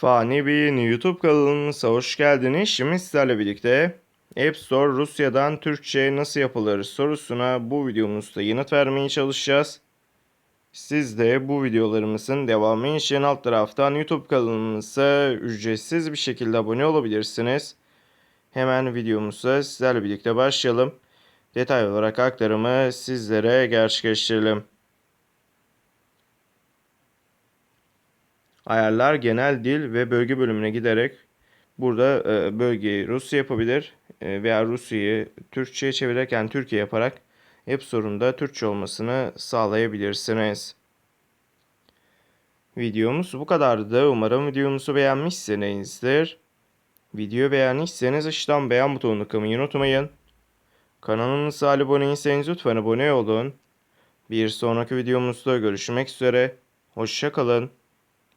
Fani bir YouTube kanalımıza hoş geldiniz. Şimdi sizlerle birlikte App Store Rusya'dan Türkçe nasıl yapılır sorusuna bu videomuzda yanıt vermeye çalışacağız. Siz de bu videolarımızın devamı için alt taraftan YouTube kanalımıza ücretsiz bir şekilde abone olabilirsiniz. Hemen videomuza sizlerle birlikte başlayalım. Detaylı olarak aktarımı sizlere gerçekleştirelim. Ayarlar genel dil ve bölge bölümüne giderek burada e, bölgeyi Rusya yapabilir e, veya Rusya'yı Türkçe'ye çevirirken Türkiye yaparak App Store'un Türkçe olmasını sağlayabilirsiniz. Videomuz bu kadardı. Umarım videomuzu beğenmişsinizdir. Video beğendiyseniz aşağıdan beğen butonuna kılmayı unutmayın. Kanalımıza abone değilseniz lütfen abone olun. Bir sonraki videomuzda görüşmek üzere. Hoşça kalın.